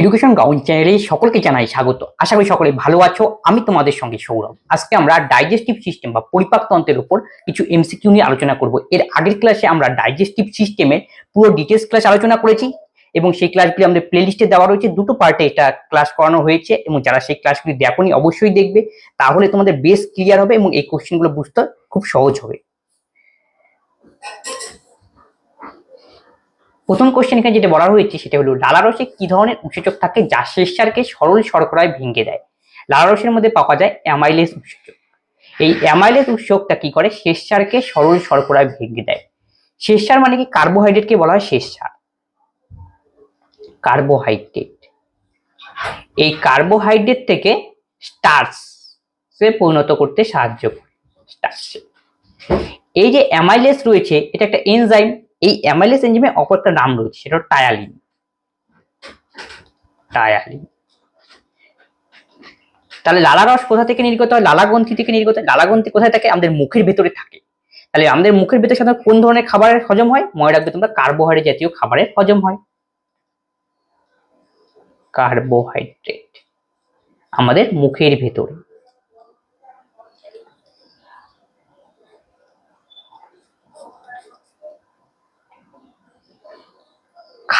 Education gown চ্যানেলে সকলকে জানাই স্বাগত। আশা করি সকলে ভালো আছো। আমি তোমাদের সঙ্গে সৌরভ। আজকে আমরা ডাইজেস্টিভ সিস্টেম বা পরিপাকতন্ত্রের উপর কিছু এমসিকিউ নিয়ে আলোচনা করব। এর আগের ক্লাসে আমরা ডাইজেস্টিভ সিস্টেমের পুরো ডিটেলস ক্লাস আলোচনা করেছি এবং সেই ক্লাসগুলি আমাদের প্লেলিস্টে দেওয়া রয়েছে। দুটো পার্টে এটা ক্লাস করানো হয়েছে এবং যারা সেই ক্লাসগুলি দেখোনি অবশ্যই দেখবে। তাহলে তোমাদের বেশ ক্লিয়ার হবে এবং এই কোশ্চেনগুলো বুঝতে খুব সহজ হবে। প্রথম কোশ্চেন এখানে যেটা বলা হয়েছে সেটা হলো লালারসে কি ধরনের উৎসেচক থাকে যা শেষসারকে সরল শর্করায় ভেঙে দেয়? লালারসের মধ্যে পাওয়া যায় অ্যামাইলেস উৎসেচক। এই অ্যামাইলেস উৎসেচকটা কি করে? শেষসারকে সরল শর্করায় ভেঙে দেয়। শেষসার মানে কি? কার্বোহাইড্রেটকে বলা হয় শেষসার কার্বোহাইড্রেট এই কার্বোহাইড্রেট থেকে স্টার্চ পরিণত করতে সাহায্য করে। স্টার্চে এই যে অ্যামাইলেস রয়েছে, এটা একটা এনজাইম এই অ্যামাইলেস এনজাইমের অপর একটা নাম রয়েছে, সেটা টায়ালিন টায়ালিন তাহলে লালারস কোথা থেকে নির্গত হয়? লালাগ্রন্থি থেকে নির্গত হয়। লালাগ্রন্থি কোথায় থাকে? আমাদের মুখের ভেতরে থাকে। তাহলে আমাদের মুখের ভেতরে সাধারণত কোন ধরনের খাবারের হজম হয়? মনে রাখবে তোমরা কার্বোহাইড্রেট জাতীয় খাবারের হজম হয়। কার্বোহাইড্রেট আমাদের মুখের ভেতরে।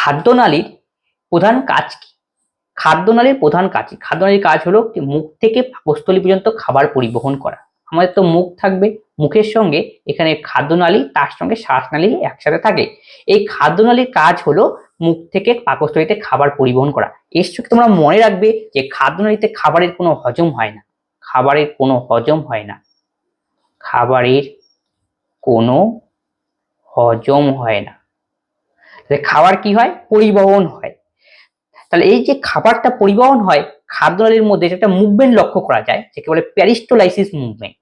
খাদ্যনালীর প্রধান কাজ কি? খাদ্যনালীর প্রধান কাজ খাদ্যনালীর কাজ হলো মুখ থেকে পাকস্থলী পর্যন্ত খাবার পরিবহন করা। আমাদের তো মুখ থাকবে, মুখের সঙ্গে এখানে খাদ্যনালী, তার সঙ্গে শ্বাসনালী একসাথে থাকে এই খাদ্যনালীর কাজ হলো মুখ থেকে পাকস্থলীতে খাবার পরিবহন করা। এর সঙ্গে তোমরা মনে রাখবে যে খাদ্যনালীতে খাবারের কোনো হজম হয় না। খাবারের কোনো হজম হয় না। খাবারের কোনো হজম হয় না। খাবার কি হয়? পরিবহন হয়। তাহলে এই যে খাবারটা পরিবহন হয় খাদ্যনালীর মধ্যে একটা মুভমেন্ট লক্ষ্য করা যায় যাকে বলে peristalsis movement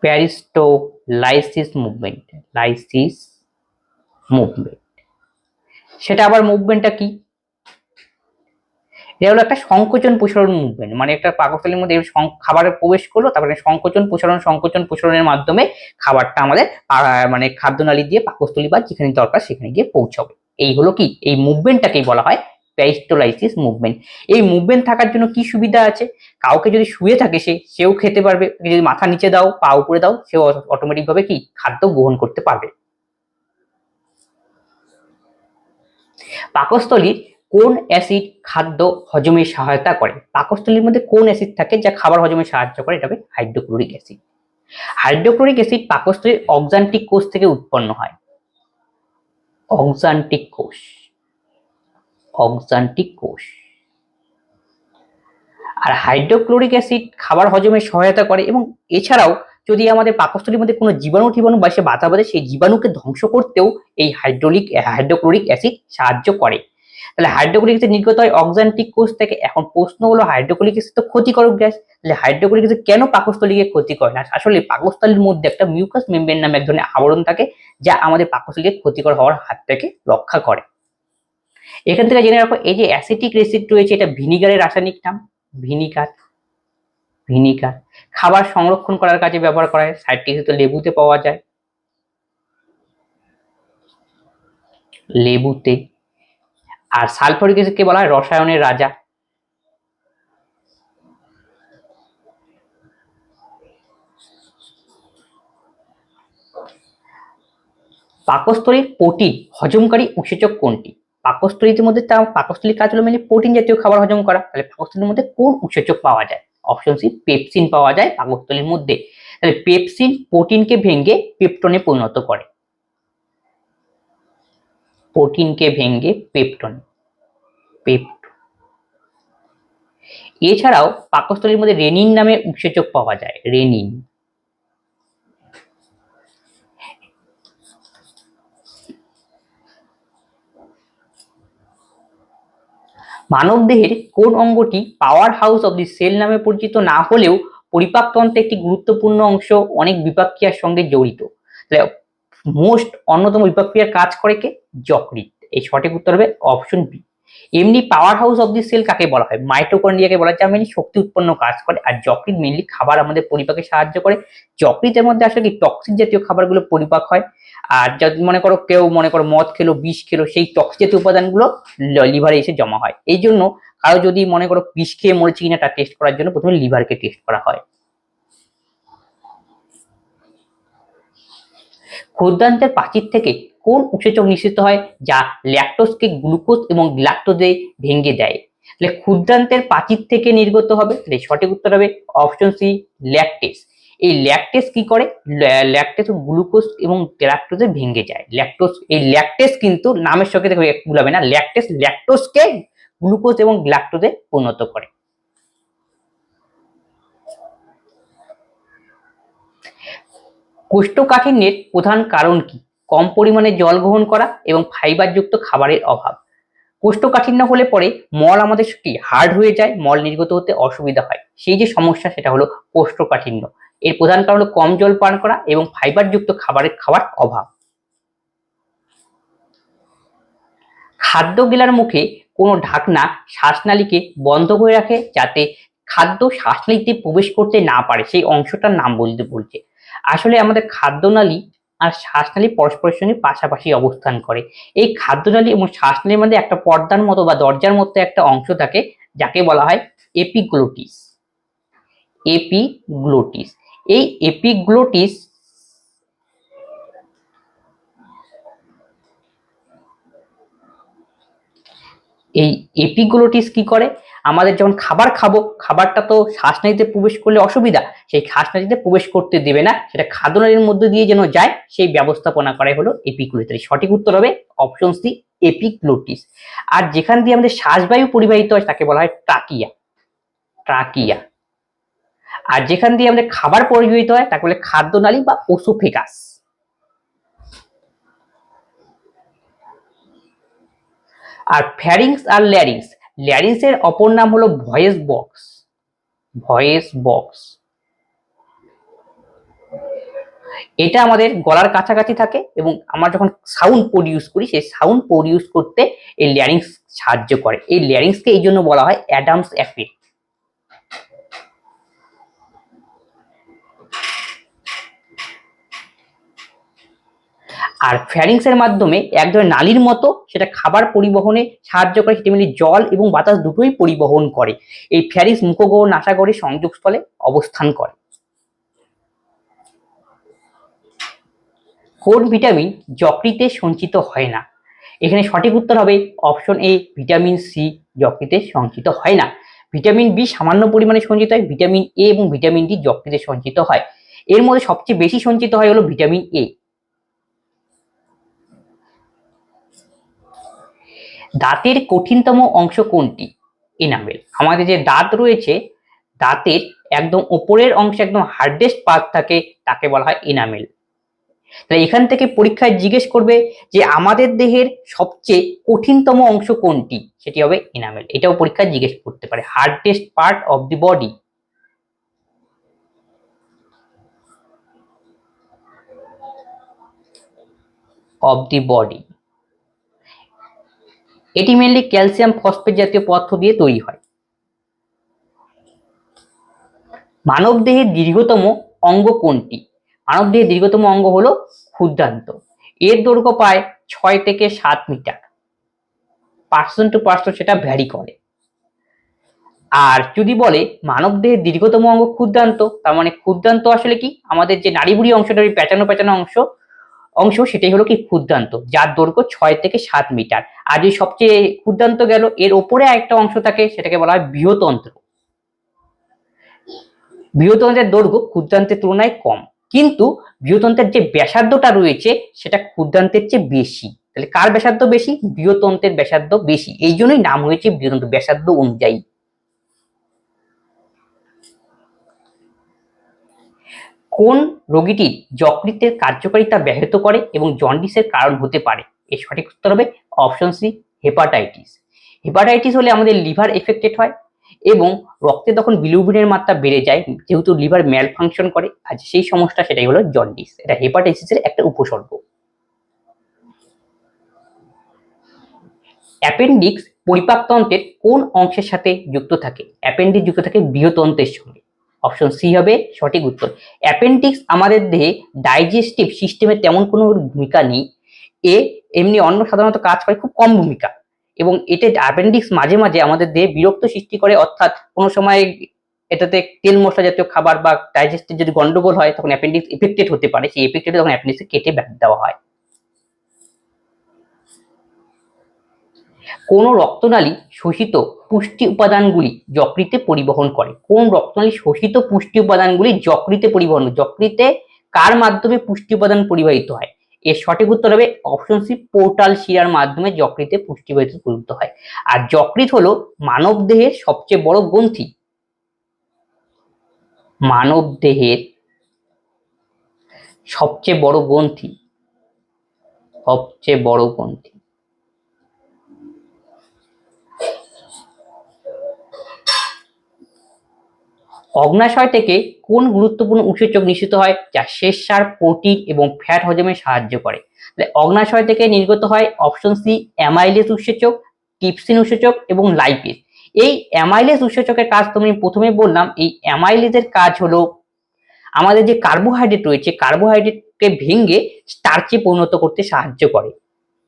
peristalsis movement lysis movement সেটা আবার মুভমেন্টটা কি? এটা হলো একটা সংকোচন প্রসারণ মুভমেন্ট মানে একটা পাকস্থলীর মধ্যে খাবারে প্রবেশ করল, তারপরে সংকোচন প্রসারণ, সংকোচন প্রসারণের মাধ্যমে খাবারটা আমাদের মানে খাদ্যনালী দিয়ে পাকস্থলী বা যেখানে দরকার সেখানে গিয়ে পৌঁছাবে। এই হলো কি? এই মুভমেন্টটাকেই বলা হয় প্যারিস্টোলাইসিস মুভমেন্ট এই মুভমেন্ট থাকার জন্য কি সুবিধা আছে? কাউকে যদি শুয়ে থাকে সে, সেও খেতে পারবে। যদি মাথা নিচে দাও, পা উপরে দাও, সেও অটোমেটিক ভাবে কি? খাদ্য গ্রহণ করতে পারবে। পাকস্থলীর কোন অ্যাসিড খাদ্য হজমে সহায়তা করে? পাকস্থলীর মধ্যে কোন অ্যাসিড থাকে যা খাবার হজমে সাহায্য করে? এটা হবে হাইড্রোক্লোরিক অ্যাসিড। হাইড্রোক্লোরিক অ্যাসিড পাকস্থলীর অক্সান্টিক কোষ থেকে উৎপন্ন হয়। অক্সান্টিক কোষ। অক্সান্টিক কোষ। আর হাইড্রোক্লোরিক অ্যাসিড খাবার হজমে সহায়তা করে এবং এছাড়াও যদি আমাদের পাকস্থলীর মধ্যে কোনো জীবাণু টিবাণু বা সে বাধা, সেই জীবাণুকে ধ্বংস করতেও এই হাইড্রোলিক, হাইড্রোক্লোরিক অ্যাসিড সাহায্য করে। তাহলে হাইড্রোক্লোরিক অ্যাসিড নির্গত হয় অক্সান্টিক কোষ থেকে। এখন প্রশ্ন হলো হাইড্রোক্লোরিক অ্যাসিড তো ক্ষতিকারক গ্যাস। তাহলে হাইড্রোক্লোরিক অ্যাসিড কেন পাকস্থলীকে ক্ষতি করে না? আসলে পাকস্থলীর মধ্যে একটা মিউকাস মেমব্রেন নামে এক ধরনের আবরণ থাকে, যা আমাদের পাকস্থলীকে ক্ষতিকর হওয়ার হাত থেকে রক্ষা করে। এখান থেকে জেনে রাখো, এই যে অ্যাসিটিক রেসিড রয়েছে, এটা ভিনিগারের রাসায়নিক নাম। ভিনিগার ভিনিগার খাবার সংরক্ষণ করার কাজে ব্যবহার করা হয়। সাইট্রিক তো লেবুতে পাওয়া যায়। লেবুতে আর সালফরিক অ্যাসিডকে বলা হয়? রসায়নের রাজা। পাকস্থলীর প্রোটিন হজমকারী উৎসেচক কোনটি? পাকস্থলীর মধ্যে তা পাকস্থলীর কাজ হলো মেনলি প্রোটিন জাতীয় খাবার হজম করা। তাহলে পাকস্থলীর মধ্যে কোন উৎসেচক পাওয়া যায়? অপশন সি পেপসিন পাওয়া যায় পাকস্থলীর মধ্যে। তাহলে পেপসিন প্রোটিনকে ভেঙে পেপটনে পরিণত করে। প্রোটিনকে ভেঙে পেপটনে পেপটন এছাড়াও পাকস্থলীর মধ্যে রেনিন নামে উৎসেচক পাওয়া যায় রেনিন মানব দেহের কোন অঙ্গটি power house of the cell নামে পরিচিত না হলেও পরিপাকতন্ত্রের একটি গুরুত্বপূর্ণ অংশ অনেক বিপাকক্রিয়ার সঙ্গে জড়িত। মোস্ট অন্যতম বিপাকক্রিয়ার কাজ করে কে? যকৃৎ। এই সঠিক উত্তর হবে অপশন বি এমনি power house of the cell কাকে বলা হয়? মাইটোকন্ড্রিয়াকে বলা হয় যা মেনলি শক্তি উৎপন্ন কাজ করে। আর যকৃৎ মেনলি খাবার আমাদের পরিপাকে সাহায্য করে। যকৃতের মধ্যে আসলে কি টক্সিক জাতীয় খাবারগুলো পরিপাক হয়? আর যদি মনে করো কেউ মনে করো মদ খেলো, বিষ খেলো, সেই টক্সিক জাতীয় উপাদানগুলো লিভারে এসে জমা হয়। এই জন্য কারও যদি মনে করো বিষ খেয়ে মরেছে কিনা তা টেস্ট করার জন্য প্রথমে লিভারকে টেস্ট করা হয়। ক্ষুদ্রান্তের প্রাচীর থেকে কোন উৎসেচক নিঃসৃত হয়? যা ল্যাকটোজকে গ্লুকোজ এবং গ্লাক্টোজে ভেঙে দেয়। তাহলে ক্ষুদ্রান্তের প্রাচীর থেকে নির্গত হবে, তাহলে সঠিক উত্তর হবে অপশন সি ল্যাকটেস এই ল্যাকটেস কি করে? ল্যাকটেস গ্লুকোজ এবং গ্লাক্টোজে ভেঙে যায়। ল্যাকটোস এই ল্যাকটেস কিন্তু নামের সঙ্গে দেখো ভুলাবে না। ল্যাকটেস ল্যাকটোসকে গ্লুকোজ এবং গ্লাক্টোজে পরিণত করে। কোষ্ঠকাঠিন্যের প্রধান কারণ কি? কম পরিমাণে জল গ্রহণ করা এবং ফাইবারযুক্ত খাবারের অভাব। কোষ্ঠকাঠিন্য হলে পরে মল আমাদের কি হার্ড হয়ে যায়, মল নির্গত হতে অসুবিধা হয়। সেই যে সমস্যা, সেটা হলো কোষ্ঠকাঠিন্য। এর প্রধান কারণ হলো কম জল পান করা এবং ফাইবারযুক্ত খাবারের খাওয়ার অভাব। খাদ্য গেলার মুখে কোনো ঢাকনা, শ্বাসনালীকে বন্ধ করে রাখে যাতে খাদ্য শ্বাসনালীতে প্রবেশ করতে না পারে। সেই অংশটার নাম বলতে বলছে। আসলে আমাদের খাদ্যনালী আর শ্বাসনালী পরস্পরের সঙ্গে পাশাপাশি অবস্থান করে। এই খাদ্যনালী এবং শ্বাসনালীর মধ্যে একটা পর্দার মতো বা দরজার মতো একটা অংশ থাকে, যাকে বলা হয় এপিগ্লোটিস। এপিগ্লোটিস। এই এপিগ্লোটিস এই এপিগ্লোটিস কি করে? আমাদের যখন খাবার খাব, খাবারটা তো শ্বাসনালীতে প্রবেশ করলে অসুবিধা। সেই শ্বাসনালীতে প্রবেশ করতে দেবে না, সেটা খাদ্যনালীর মধ্যে দিয়ে যেন যায়, সেই ব্যবস্থাপনা করাই হলো এপিগ্লোটিস সঠিক উত্তর হবে অপশন সি এপিগ্লোটিস আর যেখান দিয়ে আমাদের শ্বাসবায়ু পরিবাহিত হয়, তাকে বলা হয় ট্রাকিয়া ট্রাকিয়া আর যেখান দিয়ে আমাদের খাবার পরিবাহিত হয়, তাকে বলে খাদ্যনালী বা ওসোফেগাস আর ফ্যারিংস আর ল্যারিংস ল্যারিংসের অপর নাম হলো ভয়েস বক্স। Voice box. এটা আমাদের গলার কাছাকাছি থাকে এবং আমরা যখন সাউন্ড প্রডিউস করি, সেই সাউন্ড প্রডিউস করতে এই ল্যারিংস সাহায্য করে। এই ল্যারিংসকে এই জন্য বলা হয় অ্যাডামস অ্যাফেক্ট আর ফ্যারিংসের মাধ্যমে এক ধরনের নালীর মতো সেটা খাবার পরিবহনে সাহায্য করে তেমনি জল এবং বাতাস দুটোই পরিবহন করে। এই ফ্যারিংস মুখগহ নাসাগরের সংযোগস্থলে অবস্থান করে। কোন ভিটামিন যকৃতে সঞ্চিত হয় না? এখানে সঠিক উত্তর হবে অপশন এ ভিটামিন সি যকৃতে সঞ্চিত হয় না। ভিটামিন বি সামান্য পরিমাণে সঞ্চিত হয় ভিটামিন এ এবং ভিটামিন ডি যকৃতে সঞ্চিত হয়। এর মধ্যে সবচেয়ে বেশি সঞ্চিত হয় হলো ভিটামিন এ দাঁতের কঠিনতম অংশ কোনটি? এনামেল আমাদের যে দাঁত রয়েছে, দাঁতের একদম ওপরের অংশে, একদম হার্ডেস্ট পার্ট থাকে, তাকে বলা হয় এনামেল তাহলে এখান থেকে পরীক্ষায় জিজ্ঞেস করবে যে আমাদের দেহের সবচেয়ে কঠিনতম অংশ কোনটি? সেটি হবে এনামেল এটাও পরীক্ষায় জিজ্ঞেস করতে পারে। Hardest part of the body of the body এটি মেনলি ক্যালসিয়াম ফসফেট জাতীয় পদার্থ দিয়ে তৈরি হয়। মানব দেহের দীর্ঘতম অঙ্গ কোনটি? মানব দেহের দীর্ঘতম অঙ্গ হলো ক্ষুদ্রান্ত। এর দৈর্ঘ্য প্রায় ছয় থেকে সাত মিটার। পার্সন টু পার্সন সেটা ভ্যারি করে। আর যদি বলে মানব দেহের দীর্ঘতম অঙ্গ ক্ষুদ্রান্ত, তার মানে ক্ষুদ্রান্ত আসলে কি? আমাদের যে নাড়িবুড়ি অংশটা, ওই পেঁচানো পেঁচানো অংশ অংশ সেটাই হলো কি ক্ষুদ্রান্ত, যার দৈর্ঘ্য ছয় থেকে সাত মিটার। আর যে সবচেয়ে ক্ষুদ্রান্ত গেল, এর ওপরে একটা অংশ থাকে, সেটাকে বলা হয় বৃহতন্ত্র। বৃহতন্ত্রের দৈর্ঘ্য ক্ষুদ্রান্তের তুলনায় কম। কিন্তু বৃহতন্ত্রের যে ব্যাসার্ধটা রয়েছে, সেটা ক্ষুদ্রান্তের চেয়ে বেশি। তাহলে কার ব্যাসার্ধ বেশি? বৃহতন্ত্রের ব্যাসার্ধ বেশি। এই জন্যই নাম হয়েছে বৃহতন্ত্র। ব্যাসার্ধ অনুযায়ী। কোন রোগীটির যকৃতের কার্যকারিতা ব্যাহত করে এবং জন্ডিসের কারণ হতে পারে? এর সঠিক উত্তর হবে অপশন সি হেপাটাইটিস হেপাটাইটিস হলে আমাদের লিভার এফেক্টেড হয় এবং রক্তে তখন বিলিউবিনের মাত্রা বেড়ে যায়, যেহেতু লিভার ম্যাল ফাংশন করে। আর সেই সমস্যা সেটাই হলো জন্ডিস। এটা হেপাটাইটিসের একটা উপসর্গ। অ্যাপেন্ডিক্স পরিপাকতন্ত্রের কোন অংশের সাথে যুক্ত থাকে? অ্যাপেন্ডিক্স যুক্ত থাকে বৃহতন্ত্রের সঙ্গে। অপশন সি হবে সঠিক উত্তর। অ্যাপেন্ডিক্স আমাদের দেহে ডাইজেস্টিভ সিস্টেমে তেমন কোনো ভূমিকা নেই। এ এমনি অন্য সাধারণত কাজ করে খুব কম ভূমিকা। এবং এতে অ্যাপেন্ডিক্স মাঝে মাঝে আমাদের দেহে বিরক্ত সৃষ্টি করে, অর্থাৎ কোনো সময় এটাতে তেল মশলা জাতীয় খাবার বা ডাইজেস্টের যদি গন্ডগোল হয়, তখন অ্যাপেন্ডিক্স এফেক্টেড হতে পারে। সেই এফেক্টেড তখন অ্যাপেন্ডিক্সে কেটে দেওয়া হয়। কোন রক্তনালী শোষিত পুষ্টি উপাদানগুলি যকৃতে পরিবহন করে। কোন রক্তনালী শোষিত পুষ্টি উপাদানগুলি যকৃতে পরিবহন যকৃতে কার মাধ্যমে পুষ্টি উপাদান পরিবাহিত হয়? এর সঠিক উত্তর হবে অপশন সি, পোর্টাল শিরার মাধ্যমে যকৃতে পুষ্টি পরিবাহিত হয়। আর যকৃত হলো মানব দেহের সবচেয়ে বড় গ্রন্থি। মানব দেহের সবচেয়ে বড় গ্রন্থি। সবচেয়ে বড় গ্রন্থি। অগ্নাশয় থেকে কোন গুরুত্বপূর্ণ উৎসেচক নিঃসৃত হয়? যা শেষ সার, প্রোটিন এবং ফ্যাট হজমে সাহায্য করে। তাহলে অগ্নাশয় থেকে নির্গত হয় অপশন সি অ্যামাইলেস উৎসেচক টিপসিন উৎসেচক এবং লাইপেস এই অ্যামাইলেস উৎসেচকের কাজ তুমি প্রথমে বললাম, এই অ্যামাইলেসের কাজ হলো আমাদের যে কার্বোহাইড্রেট রয়েছে, কার্বোহাইড্রেটকে ভেঙে স্টার্চে পরিণত করতে সাহায্য করে।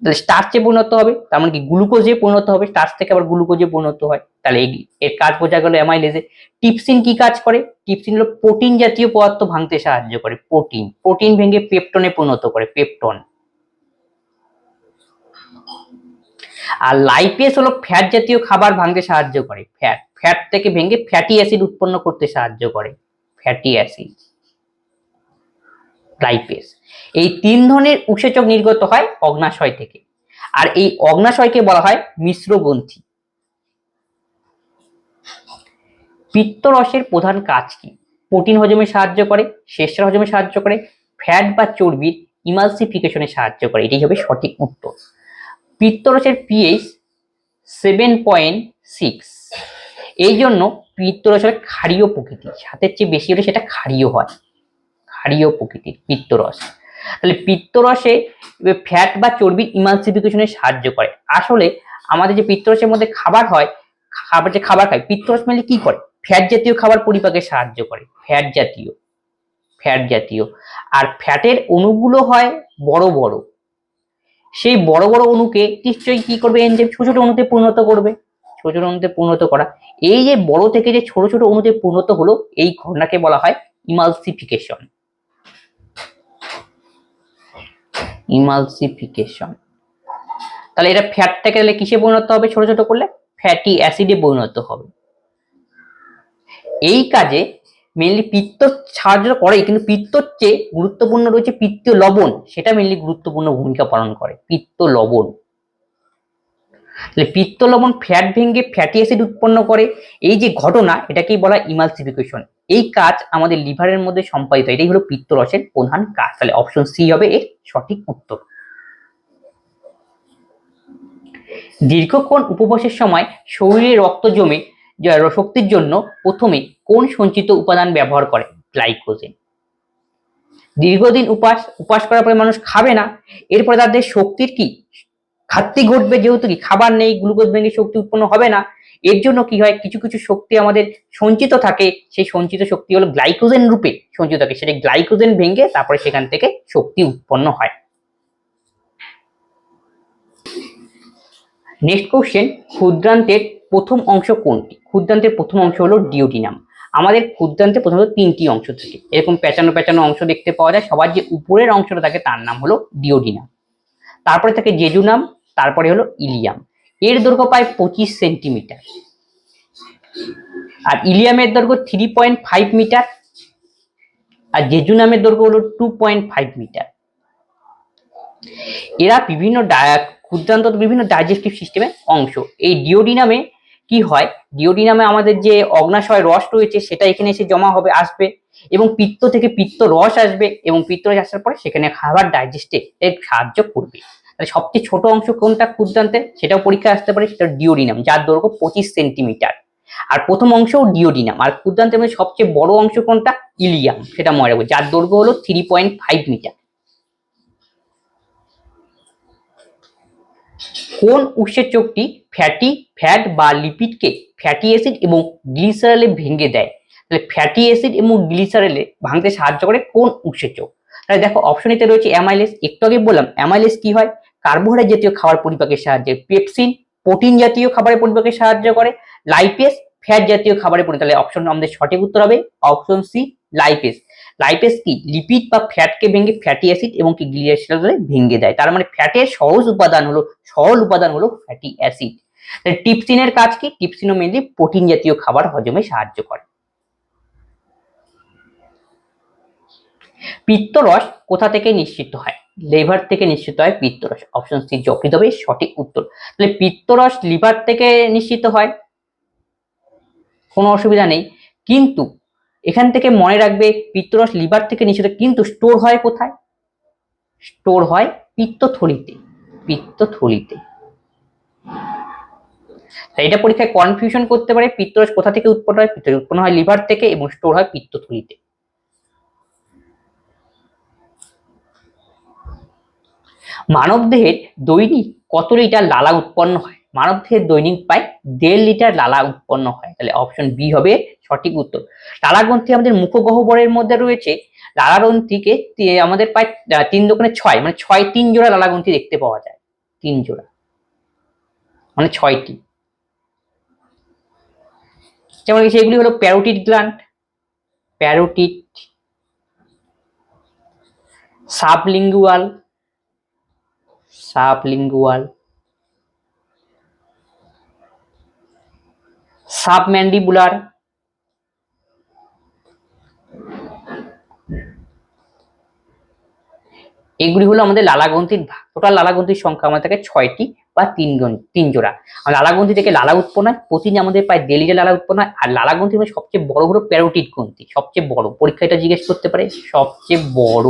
তাহলে স্টার্চে পরিণত হবে, তার মানে কি গ্লুকোজে পরিণত হবে স্টার্চ থেকে আবার গ্লুকোজে পরিণত হয়, তাহলে এর কাজ বোঝা গেল অ্যামাইলেজে টিপসিন কি কাজ করে? টিপসিন হলো প্রোটিন জাতীয় পদার্থ ভাঙতে সাহায্য করে প্রোটিন প্রোটিন ভেঙে পেপটনে পরিণত করে পেপটন আর লাইপেস হলো ফ্যাট জাতীয় খাবার ভাঙতে সাহায্য করে ফ্যাট ফ্যাট থেকে ভেঙে ফ্যাটি অ্যাসিড উৎপন্ন করতে সাহায্য করে ফ্যাটি অ্যাসিড লাইপেস এই তিন ধরনের উৎসেচক নির্গত হয় অগ্নাশয় থেকে। আর এই অগ্নাশয়কে বলা হয় মিশ্র গ্রন্থি পিত্তরসের প্রধান কাজ কি? প্রোটিন হজমে সাহায্য করে শেষের হজমে সাহায্য করে, ফ্যাট বা চর্বির ইমালসিফিকেশনে সাহায্য করে। এটাই হবে সঠিক উত্তর। পিত্তরসের পিএইচ সেভেন পয়েন্ট সিক্স এই জন্য পিত্তরসের ক্ষারীয় প্রকৃতি সাথের চেয়ে বেশি হলে সেটা ক্ষারীয় হয়। ক্ষারীয় প্রকৃতির পিত্তরস। তাহলে পিত্তরসে ফ্যাট বা চর্বির ইমালসিফিকেশনে সাহায্য করে। আসলে আমাদের যে পিত্তরসের মধ্যে খাবার হয়, খাবার যে খাবার খায়, পিত্তরস মেলে কি করে? ফ্যাট জাতীয় খাবার পরিপাকে সাহায্য করে ফ্যাট জাতীয় ফ্যাট জাতীয়। আর ফ্যাটের অণুগুলো হয় বড় বড়। সেই বড় বড় অণুকে নিশ্চয়ই কি করবে? এনজাইম ছোট ছোট অণুতে পরিণত করবে। ছোট ছোট অণুতে পরিণত করা। এই যে বড় থেকে যে ছোট ছোট অণুতে পরিণত হলো, এই ঘটনাকে বলা হয় ইমালসিফিকেশন ইমালসিফিকেশন। তাহলে এটা ফ্যাটটাকে তাহলে কিসে পরিণত হবে? ছোট ছোট করলে ফ্যাটি অ্যাসিডে পরিণত হবে। এই কাজে মেনলি পিত্ত সাহায্য করেই, কিন্তু পিত্তর চেয়ে গুরুত্বপূর্ণ রয়েছে পিত্ত লবণ। সেটা মেনলি গুরুত্বপূর্ণ ভূমিকা পালন করে, পিত্ত লবণ। তাহলে পিত্ত লবণ ফ্যাট ভেঙে ফ্যাটি অ্যাসিড উৎপন্ন করে। এই যে ঘটনা, এটাকেই বলা ইমালসিফিকেশন। এই কাজ আমাদের লিভারের মধ্যে সম্পাদিত। এটাই হলো পিত্তরসের প্রধান কাজ। তাহলে অপশন সি হবে এর সঠিক উত্তর। দীর্ঘক্ষণ উপবাসের সময় শরীরে রক্ত জমে শক্তির জন্য প্রথমে কোন সঞ্চিত উপাদান ব্যবহার করে? গ্লাইকোজেন দীর্ঘদিন উপাস উপাস করার পরে মানুষ খাবে না। এরপরে তাদের শক্তির কি? ঘাটতি ঘটবে যেহেতু কি? খাবার নেই, গ্লুকোজ ভেঙে শক্তি উৎপন্ন হবে না। এর জন্য কি হয়? কিছু কিছু শক্তি আমাদের সঞ্চিত থাকে। সেই সঞ্চিত শক্তি হলো গ্লাইকোজেন রূপে সঞ্চিত থাকে। সেটা গ্লাইকোজেন ভেঙে তারপরে সেখান থেকে শক্তি উৎপন্ন হয়। নেক্সট কোশ্চেন ক্ষুদ্রান্তের প্রথম অংশ কোনটি? ক্ষুদ্রান্তের প্রথম অংশ হলো ডিওডিনাম। আমাদের ক্ষুদ্রান্তে প্রথমত তিনটি অংশ থাকে। এরকম পেঁচানো পেঁচানো অংশ দেখতে পাওয়া যায়। সবার যে উপরের অংশটা থাকে তার নাম হলো ডিওডিনাম। তারপরে থাকে জেজুনাম তারপরে হলো ইলিয়াম। এর দৈর্ঘ্য প্রায় পঁচিশ সেন্টিমিটার। আর ইলিয়ামের দৈর্ঘ্য থ্রি পয়েন্ট ফাইভ মিটার আর জেজুনামের দৈর্ঘ্য হলো টু পয়েন্ট ফাইভ মিটার এরা বিভিন্ন ক্ষুদ্রান্ত বিভিন্ন ডাইজেস্টিভ সিস্টেমের অংশ। এই ডিওডিনামে কি হয়? ডিওডিনামে আমাদের যে অগ্নাশয় রস রয়েছে, সেটা এখানে এসে জমা হবে, আসবে। এবং পিত্ত থেকে পিত্ত রস আসবে এবং পিত্ত রস আসার পরে সেখানে খাবার ডাইজেস্টে এর সাহায্য করবে। তাহলে সবচেয়ে ছোট অংশ কোনটা ক্ষুদ্রান্তে? সেটাও পরীক্ষা আসতে পারে, সেটা ডিওডিনাম, যার দৈর্ঘ্য পঁচিশ সেন্টিমিটার। আর প্রথম অংশও ডিওডিনাম, আর ক্ষুদ্রান্তের মধ্যে সবচেয়ে বড় অংশ কোনটা? ইলিয়াম, সেটা মনে রাখব, যার দৈর্ঘ্য হলো থ্রি পয়েন্ট ফাইভ মিটার। কোন উৎসের চোখটি ফ্যাটি, ফ্যাট বা লিপিডকে ফ্যাটি অ্যাসিড এবং গ্লিসারেলে ভেঙে দেয়? তাহলে ফ্যাটি অ্যাসিড এবং গ্লিসারেলে ভাঙতে সাহায্য করে কোন উৎসের চোখ? তাহলে দেখো, অপশন এতে রয়েছে অ্যামাইলেস একটু আগে বললাম অ্যামাইলেস কি হয়? কার্বোহাইড্রেট জাতীয় খাবার পরিপাকের সাহায্যে, পেপসিন, প্রোটিন জাতীয় খাবারের পরিপাকে সাহায্য করে, লাইপেস, ফ্যাট জাতীয় খাবারের পরিপাক, তাহলে অপশন আমাদের সঠিক উত্তর হবে অপশন সি লাইপেস। লাইপেস কি? লিপিড বা ফ্যাটকে ভেঙে ফ্যাটি অ্যাসিড এবং কি গ্লিসারলে ভেঙে দেয়। তার মানে ফ্যাটের সহজ উপাদান হলো, সরল উপাদান হলো ফ্যাটি অ্যাসিড টিপসিনের কাজ কি? টিপসিনও মেনলি প্রোটিন জাতীয় খাবার হজমে সাহায্য করে। পিত্তরস কোথা থেকে নিশ্চিত হয়? লিভার থেকে নিশ্চিত হয়, পিত্তরস। অপশন সি যকৃত হবে, সঠিক উত্তর। তাহলে পিত্তরস লিভার থেকে নিশ্চিত হয়, কোনো অসুবিধা নেই। কিন্তু এখান থেকে মনে রাখবে, পিত্তরস লিভার থেকে নিশ্চিত, কিন্তু স্টোর হয় কোথায়? স্টোর হয় পিত্তথলিতে পিত্তথলিতে। এটা পরীক্ষায় কনফিউশন করতে পারে, পিত্তরস কোথা থেকে উৎপন্ন হয়? পিত্তরস উৎপন্ন হয় লিভার থেকে এবং স্টোর হয় পিত্তথলিতে। মানব দেহের দৈনিক কত লিটার লালা উৎপন্ন হয়? মানব দেহের দৈনিক প্রায় দেড় লিটার লালা উৎপন্ন হয়। তাহলে অপশন বি হবে সঠিক উত্তর। লালা গ্রন্থি আমাদের মুখগহ্বরের মধ্যে রয়েছে। লালা গ্রন্থিকে তি- আমাদের প্রায় তিন দোকানে ছয় মানে ছয় তিন জোড়া লালা গ্রন্থি দেখতে পাওয়া যায়। তিন জোড়া। মানে ছয়টি। যেমন সেগুলি হলো parotid gland, parotid, sublingual sublingual submandibular এগুলি হলো আমাদের লালাগ্রন্থির ভাগ। টোটাল লালাগ্রন্থির সংখ্যা আমাদের থাকে ছয়টি বা তিন তিন জোড়া। আর লালাগ্রন্থি থেকে লালা উৎপন্ন হয়, প্রতিদিন আমাদের প্রায় লিটার লালা উৎপন্ন হয়। আর লালাগ্রন্থির মধ্যে সবচেয়ে বড় হলো প্যারোটিড গ্রন্থি, সবচেয়ে বড়। পরীক্ষা এটা জিজ্ঞেস করতে পারে, সবচেয়ে বড়।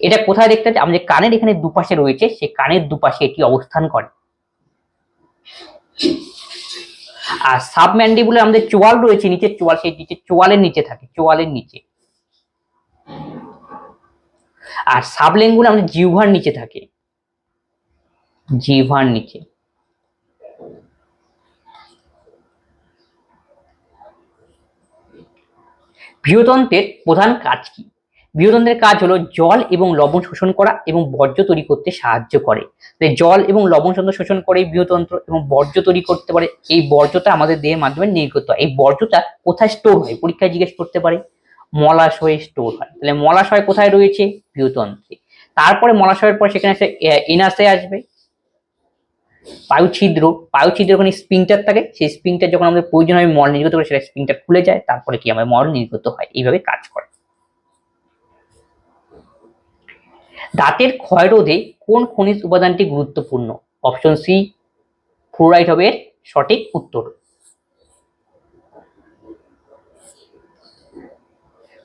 এটা কোথায় দেখতে পাচ্ছি? আমাদের কানের এখানে দুপাশে রয়েছে, সে কানের দুপাশে এটি অবস্থান করে। আর সাব সাবম্যান্ডিবুলার আমাদের চোয়াল রয়েছে নিচে চোয়াল, সেই নিচে, চোয়ালের নিচে থাকে, চোয়ালের নিচে। আর সাবলেঙ্গুল আমাদের জিহ্বার নিচে থাকে। জিহ্বার নিচে। বৃহতন্ত্রের প্রধান কাজ কি? বৃহতন্ত্রের কাজ হলো জল এবং লবণ শোষণ করা এবং বর্জ্য তৈরি করতে সাহায্য করে। তাই জল এবং লবণ তন্ত্র শোষণ করে এই বৃহতন্ত্র এবং বর্জ্য তৈরি করতে পারে। এই বর্জ্যটা আমাদের দেহের মাধ্যমে নির্গত হয়। এই বর্জ্যটা কোথায় স্টোর হয়? পরীক্ষায় জিজ্ঞেস করতে পারে। মলাশয়ে স্টোর হয়। তাহলে মলাশয় কোথায় রয়েছে? বৃহতন্ত্রে। তারপরে মলাশয়ের পর সেখানে সে এনাসে আসবে। পায়ুছিদ্র। পায়ুছিদ্র ওখানে স্প্রিংটার থাকে। সেই স্প্রিংটার যখন আমাদের প্রয়োজন হয় মল নির্গত করে, সেটা স্প্রিংটার খুলে যায়। তারপরে কি আমাদের মল নির্গত হয়। এইভাবে কাজ করে। দাঁতের ক্ষয়রোধে কোন খনিজ উপাদানটি গুরুত্বপূর্ণ? অপশন সি, ফ্লোরাইড হবে সঠিক উত্তর।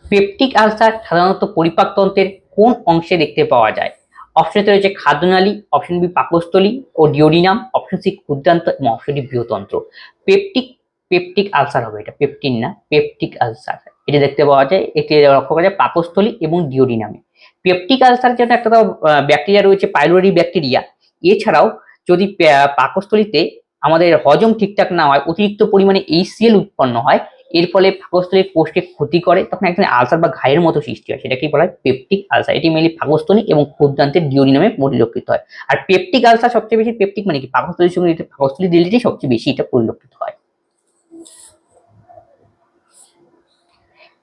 পেপটিক আলসার সাধারণত পরিপাকতন্ত্রের কোন অংশে দেখতে পাওয়া যায়? অপশনতে রয়েছে খাদ্যনালী, অপশন বি পাকস্থলী ও ডিওডিনাম, অপশন সি ক্ষুদ্রান্ত এবং অপশন বৃহতন্ত্র। পেপটিক পেপটিক আলসার হবে এটা, পেপটিন না, পেপটিক আলসার। এটা দেখতে পাওয়া যায়, এটি লক্ষ্য করা যায় পাকস্থলী এবং ডিওডিনামে। পেপটিক আলসার জন্য একটা ব্যাকটেরিয়া রয়েছে পাইলোরি ব্যাকটেরিয়া এছাড়াও যদি পাকস্থলীতে আমাদের হজম ঠিকঠাক না হয়, অতিরিক্ত পরিমাণে এইচসিএল উৎপন্ন হয়, এর ফলে পাকস্থলীর কোষকে ক্ষতি করে, তখন একজন আলসার বা ঘায়ের মতো সৃষ্টি হয়, সেটাকেই বলা হয় পেপটিক আলসার এটি মেনলি পাকস্থলী এবং ক্ষুদ্রান্তের ডিওনি নামে পরিলক্ষিত হয়। আর পেপটিক আলসার সবচেয়ে বেশি পেপটিক মানে কি? পাকস্থলীর সঙ্গে পাকস্থলী দিল্লিটি সবচেয়ে বেশি এটা পরিলক্ষিত হয়।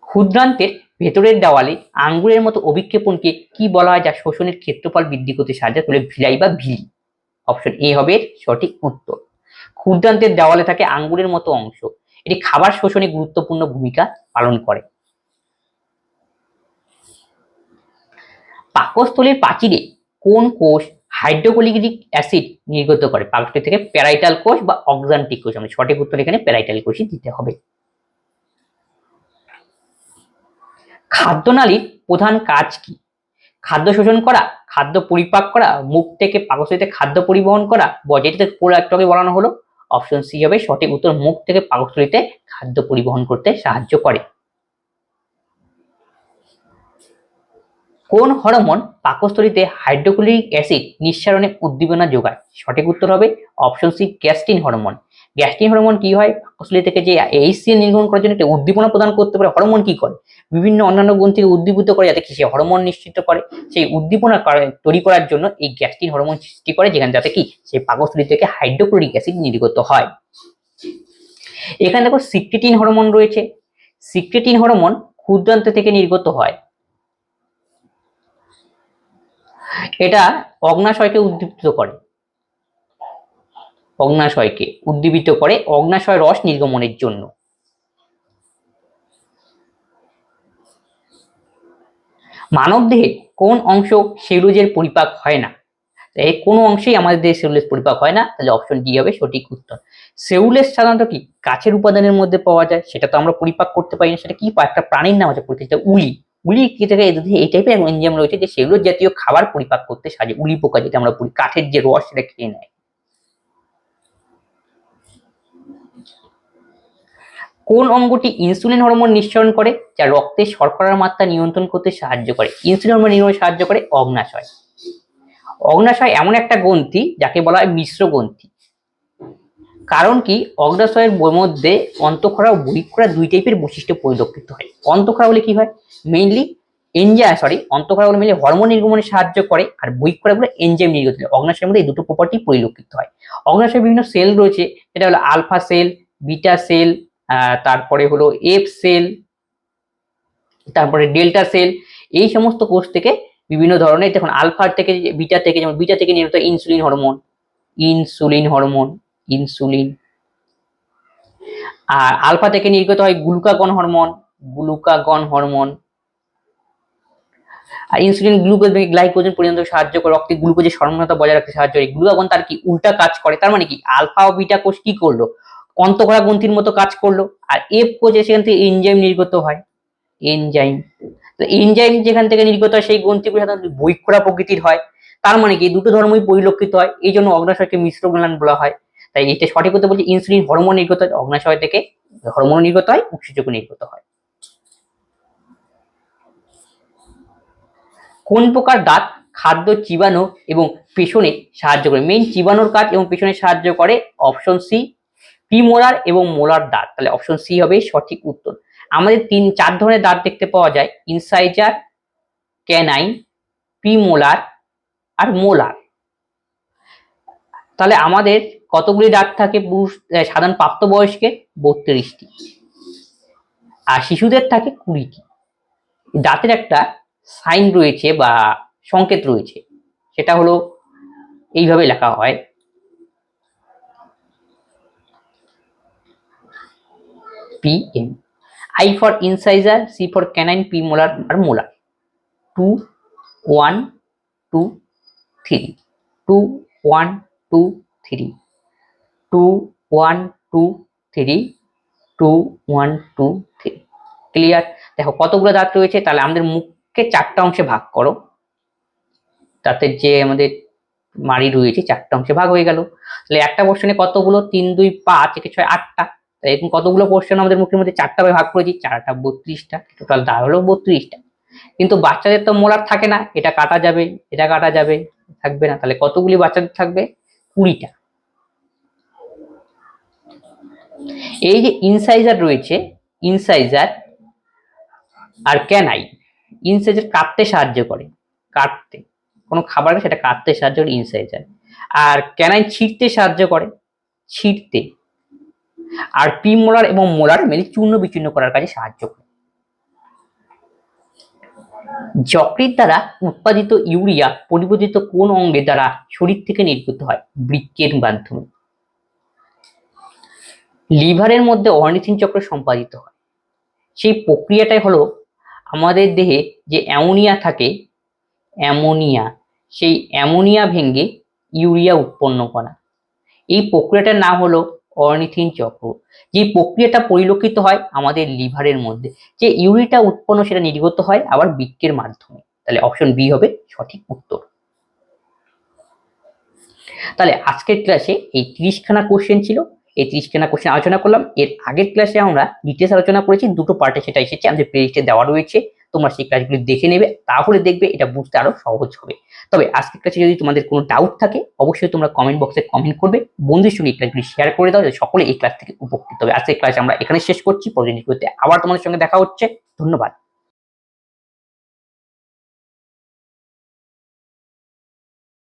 ক্ষুদ্রান্তের ভেতরের দেওয়ালে আঙ্গুরের মতো অভিক্ষেপণকে কি বলা হয়, যা শোষণের ক্ষেত্রফল বৃদ্ধি করতে সাহায্য করে ভিলাই বা ভিলি অপশন এ হবে সঠিক উত্তর। ক্ষুদ্রান্তের দেওয়ালে থাকে আঙ্গুরের মতো অংশ। এটি খাবার শোষণে গুরুত্বপূর্ণ ভূমিকা পালন করে। পাকস্থলীর প্রাচীরে কোন কোষ হাইড্রোক্লোরিক অ্যাসিড নির্গত করে? পাকস্থলী থেকে প্যারাইটাল কোষ বা অক্সান্টিক কোষ। আমাদের সঠিক উত্তর এখানে প্যারাইটাল কোষই দিতে হবে। খাদ্যনালীর প্রধান কাজ কি? খাদ্য শোষণ করা, খাদ্য পরিপাক করা, মুখ থেকে পাকস্থলীতে খাদ্য পরিবহন করা ব- যেটিতে পুরো একটাকে বলানো হলো। অপশন সি হবে সঠিক উত্তর, মুখ থেকে পাকস্থলীতে খাদ্য পরিবহন করতে সাহায্য করে। কোন হরমোন পাকস্থলীতে হাইড্রোক্লোরিক অ্যাসিড নিঃসারণে উদ্দীপনা যোগায়? সঠিক উত্তর হবে option C gastrin hormone. Gastrin hormone কি হয়? পাকস্থলী থেকে যে এইচসিএল নির্গমন করার জন্য একটা উদ্দীপনা প্রদান করতে পারে, হরমোন কি করে? বিভিন্ন অন্যান্য গ্রন্থিকে উদ্দীপিত করে যাতে সে হরমোন নিশ্চিত করে। সেই উদ্দীপনা তৈরি করার জন্য এই গ্যাস্ট্রিন হরমোন সৃষ্টি করে, যেখানে যাতে কি সেই পাকস্থলী থেকে হাইড্রোক্লোরিক অ্যাসিড নির্গত হয়। এখানে দেখো সিক্রেটিন হরমোন রয়েছে। সিক্রেটিন হরমোন ক্ষুদ্রান্ত থেকে নির্গত হয়। এটা অগ্নাশয়কে উদ্দীপিত করে। অগ্নাশয়কে উদ্দীপিত করে অগ্নাশয় রস নির্গমনের জন্য। মানব দেহে কোন অংশ সেলুজের পরিপাক হয় না? এই কোনো অংশেই আমাদের দেহে সেলুলের পরিপাক হয় না? তাহলে অপশন ডি হবে সঠিক উত্তর। সেউলেস সাধারণত কি কাছের উপাদানের মধ্যে পাওয়া যায়? সেটা তো আমরা পরিপাক করতে পারি না। সেটা কি একটা প্রাণীর নাম আছে প্রতিটা উলি। উলি কি থেকে এই টাইপের এনজিএম রয়েছে যে সেগুলোর জাতীয় খাবার পরিপাক করতে সাহায্য উলি পোকা, যেটা আমরা কাঠের যে রস সেটা খেয়ে নেয়। কোন অঙ্গটি ইনসুলিন হরমোন নিঃসরণ করে? যা রক্তে শর্করার মাত্রা নিয়ন্ত্রণ করতে সাহায্য করে। ইনসুলিন হরমোন নির্গমনে সাহায্য করে অগ্নাশয়। অগ্নাশয় এমন একটা গ্রন্থি যাকে বলা হয় মিশ্র গ্রন্থি। কারণ কি? অগ্নাশয়ের মধ্যে অন্তঃক্ষরা ও বহিঃক্ষরা দুই টাইপের বৈশিষ্ট্য পরিলক্ষিত হয়। অন্তঃক্ষরা হলে কি হয়? মেইনলি এনজাইম সরি অন্তঃক্ষরা বলে মেইনলি হরমোন নির্গমনে সাহায্য করে আর বহিঃক্ষরা বলে এনজাইম নির্গত অগ্নাশয়ের মধ্যে এই দুটো প্রপার্টি পরিলক্ষিত হয়। অগ্নাশয়ের বিভিন্ন সেল রয়েছে এটা হলো আলফা সেল বিটা সেল তারপরে হলো এফ সেল তারপরে ডেল্টা সেল এই সমস্ত কোষ থেকে বিভিন্ন ধরনের, দেখুন আলফা থেকে বিটা থেকে, যেমন বিটা থেকে নির্গত insulin hormone insulin hormone insulin আর আলফা থেকে নির্গত হয় গ্লুকাগন হরমোন গ্লুকাগন হরমোন আর ইনসুলিন গ্লুকোজ গ্লাইকোজেন পর্যন্ত সাহায্য করে রক্তে গ্লুকোজের সরমতা বজায় রাখতে সাহায্য করে। গ্লুকাগন তার কি, উল্টা কাজ করে, তার মানে কি আলফা ও বিটা কোষ কি করল? অন্তঃকরা গ্রন্থির মতো কাজ করল, আর এফ কোষ সেখান থেকে এনজাইম নির্গত হয়। এনজাইম তো এনজাইম যেখান থেকে নির্গত হয়, সেই গ্রন্থিগুলো সাধারণত বৈক্ষরা প্রকৃতির হয়। তার মানে কি? দুটো ধর্মই পরিলক্ষিত হয়। এই জন্য অগ্নাশয়কে মিশ্র গ্ল্যান্ড বলা হয়। তাই এটা সঠিক হতে বলছে ইনসুলিন হরমোন নির্গত হয়, অগ্নাশয় থেকে হরমোন নির্গত হয় উৎসেচক নির্গত হয়। কোন প্রকার দাঁত খাদ্য চিবানো এবং পেছনে সাহায্য করে? মেইন চিবানোর কাজ এবং পেছনে সাহায্য করে অপশন সি প্রিমোলার এবং মোলার দাঁত। তাহলে অপশন সি হবে সঠিক উত্তর। আমাদের তিন, চার ধরনের দাঁত দেখতে পাওয়া যায়। ইনসাইজার ক্যানাইন প্রিমোলার আর মোলার তাহলে আমাদের কতগুলি দাঁত থাকে পুরুষ সাধারণ প্রাপ্তবয়স্কে? বত্রিশটি। আর শিশুদের থাকে কুড়িটি। দাঁতের একটা সাইন রয়েছে বা সংকেত রয়েছে। সেটা হলো এইভাবে লেখা হয়। P M I for incisor C for canine P molar R molar two one two three two one two three two one two three two one two three clear দেখো, কতগুলো দাঁত রয়েছে, তাহলে আমাদের মুখকে চারটা অংশে ভাগ করো। দাঁতের যে আমাদের মাড়ি রয়েছে, চারটা অংশে ভাগ হয়ে গেল। তাহলে একটা পোর্শনে কতগুলো? তিন, দুই, পাঁচ, একে ছয়, আটটা। এরকম কতগুলো পোর্শন আমাদের মুখের মধ্যে চারটা ভাগে করেছি? চারটা, বত্রিশটা টোটাল দাঁড় হলো বত্রিশটা। কিন্তু বাচ্চাদের তো মোলার থাকে না, এটা কাটা যাবে, এটা কাটা যাবে, থাকবে না। তাহলে কতগুলি বাচ্চাদের থাকবে? কুড়িটা। এই যে ইনসাইজার রয়েছে ইনসাইজার আর ক্যানাই ইনসাইজার কাটতে সাহায্য করে, কাটতে। কোনো খাবার সেটা কাটতে সাহায্য করে ইনসাইজার আর ক্যানাইন ছিঁড়তে সাহায্য করে, ছিঁড়তে। আর প্রিমোলার এবং মোলার মেলি চূর্ণ বিচূর্ণ করার কাজে সাহায্য করে। যকৃত দ্বারা উৎপাদিত ইউরিয়া পরিবর্তিত কোন অঙ্গের দ্বারা শরীর থেকে নির্গত হয়? বৃক্কের মাধ্যমে। লিভারের মধ্যে অর্নিথিন চক্র সম্পাদিত হয়। সেই প্রক্রিয়াটাই হলো আমাদের দেহে যে অ্যামোনিয়া থাকে, অ্যামোনিয়া। সেই অ্যামোনিয়া ভেঙে ইউরিয়া উৎপন্ন করা। এই প্রক্রিয়াটার নাম হলো অর্নিথিন চক্র। যে প্রক্রিয়াটা পরিলক্ষিত হয় আমাদের লিভারের মধ্যে, যে ইউরিটা উৎপন্ন সেটা নির্গত হয় আবার বৃক্কের মাধ্যমে। তাহলে অপশন বি হবে সঠিক উত্তর। তাহলে আজকের ক্লাসে এই তিরিশখানা কোশ্চেন ছিল। এই ত্রিশখানা কোশ্চেন আলোচনা করলাম। এর আগের ক্লাসে আমরা ডিটেলস আলোচনা করেছি। দুটো পার্টে সেটা এসেছে। আমাদের প্লেলিস্টে দেওয়া রয়েছে। তোমরা সেই ক্লাসগুলি দেখে নেবে। তাহলে দেখবে এটা বুঝতে আরও সহজ হবে। তবে আজকের কাছে যদি তোমাদের কোনো ডাউট থাকে, অবশ্যই তোমরা কমেন্ট বক্সে কমেন্ট করবে। বন্ধুদের সঙ্গে এই ক্লাসগুলি শেয়ার করে দাও সকলে এই ক্লাস থেকে উপকৃত হবে। আজকের ক্লাস আমরা এখানে শেষ করছি। ভিডিওতে আবার তোমাদের সঙ্গে দেখা হচ্ছে। ধন্যবাদ।